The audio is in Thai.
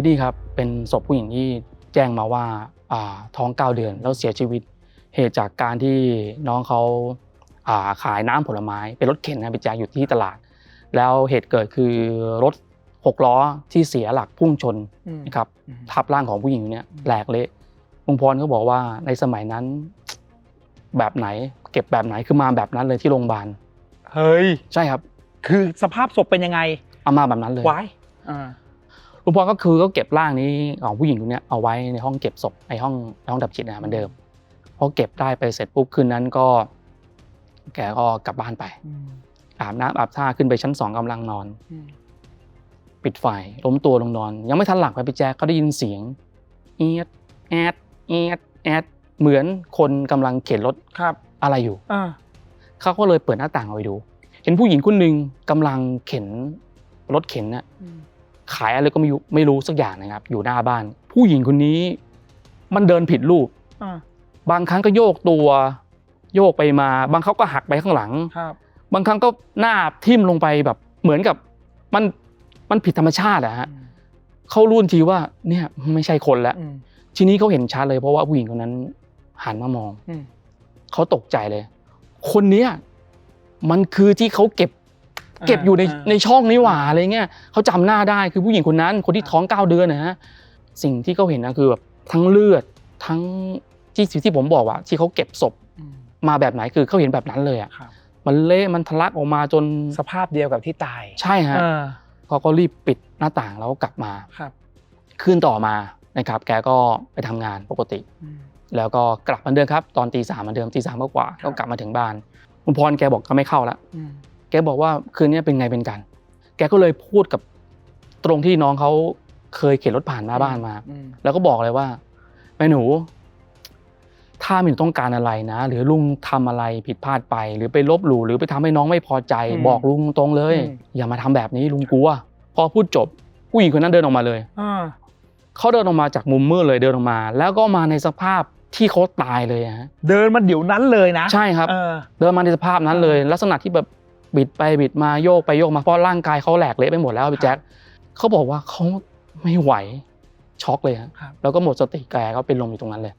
สนี้ครับเป็นศพผู้หญิงที่แจ้งมาว่าอ่าท้องเก้าเดือนแล้วเสียชีวิต เหตุจากการที่น้องเขาอ่าขายน้ำผลไม้เป็นรถเข็นนะพี่แจ๊คอยู่ที่ตลาด แล้วเหตุเกิดคือรถหกล้อที่เสียหลักพุ่งชนอืมนะครับอืมทับร่างของผู้หญิงคนเนี้ยแหลกเละลุงพรก็บอกว่าในสมัยนั้น แบบไหน เก็บแบบไหนคือมาแบบนั้นเลยที่โรงพยาบาลเฮ้ยใช่ครับ คือสภาพศพเป็นยังไงเอามาแบบนั้นเลยวายอ่าลุงพรก็คือก็เก็บร่างนี้ของผู้หญิงคนเนี้ยเอาไว้ในห้องเก็บศพในห้องในห้องดับจิตนะเหมือนเดิมพอเก็บได้ไปเสร็จปุ๊บคืนนั้นก็ แกก็กลับบ้านไปอืมอาบน้ำอาบท่าขึ้นไปชั้นสองกำลังนอนอืมปิดไฟล้มตัวลงนอน ยังไม่ทันหลับไปพี่แจ๊คเขาได้ยินเสียงเอียดแอดเอียดแอดเหมือนคนกำลังเข็นรถครับ อะไรอยู่อ่าเขาก็เลยเปิดหน้าต่างออกไปดู เห็นผู้หญิงคนหนึ่งกำลังเข็นรถเข็นน่ะอืม ขายอะไรก็ไม่รู้ไม่รู้สักอย่างนะครับ อยู่หน้าบ้าน ผู้หญิงคนนี้ มันเดินผิดรูปอ่าบางครั้งก็โยกตัว โยกไปมา บางครั้งก็หักไปข้างหลังครับบางครั้งก็หน้าทิ่มลงไปแบบ เหมือนกับมันมันผิดธรรมชาติอะฮะอืมเขารู้ทันทีว่าเนี่ยไม่ใช่คนแล้วอืมทีนี้เขาเห็นชัดเลยเพราะว่าผู้หญิงคนนั้นหันมามองอืมเขาตกใจเลย คนเนี้ยมันคือที่เขาเก็บ เก็บอยู่ในในช่องนี้หว่าอะไรเงี้ยเขาจำหน้าได้คือผู้หญิงคนนั้นคนที่ท้องเก้าเดือนนะฮะสิ่งที่เขาเห็นนะคือแบบทั้งเลือดทั้งที่ที่ผมบอกว่าที่เขาเก็บศพอืมมาแบบไหนคือเขาเห็นแบบนั้นเลยอะครับมันเละมันทะลักออกมาจนสภาพเดียวกับที่ตาย ใช่ฮะอ่าเขาก็รีบปิดหน้าต่างแล้วก็กลับมาครับคืนต่อมานะครับ แกก็ไปทำงานปกติอืมแล้วก็กลับเหมือนเดิมครับ ตอนตีสามเหมือนเดิมตีสามกว่าๆครับก็กลับมาถึงบ้านคุณพรแกบอกก็ไม่เข้าละอืม แกบอกว่าคืนนี้เป็นไงเป็นกัน แกก็เลยพูดกับตรงที่น้องเขาเคยเข็นรถผ่านหน้าบ้านมาอืมแล้วก็บอกเลยว่าแม่หนู ถ้าหนูต้องการอะไรนะ หรือลุงทำอะไรผิดพลาดไป หรือไปลบหลู่หรือไปทำให้น้องไม่พอใจ บอกลุงตรงเลย อย่ามาทำแบบนี้ลุงกลัว พอพูดจบผู้หญิงคนนั้นเดินออกมาเลยอ่าเขาเดินออกมาจากมุมมืดเลยเดินออกมา แล้วก็มาในสภาพที่เขาตายเลยอะฮะเดินมาเดี๋ยวนั้นเลยนะ ใช่ครับเออเดินมาในสภาพนั้นเลย ลักษณะที่แบบ บิดไปบิดมาโยกไปโยกมาเพราะร่างกายเขาแหลกเละไปหมดแล้วพี่แจ๊คเขาบอกว่าเขาไม่ไหวช็อกเลยฮะครับแล้วก็หมดสติแกก็เป็นลมอยู่ตรงนั้นเลย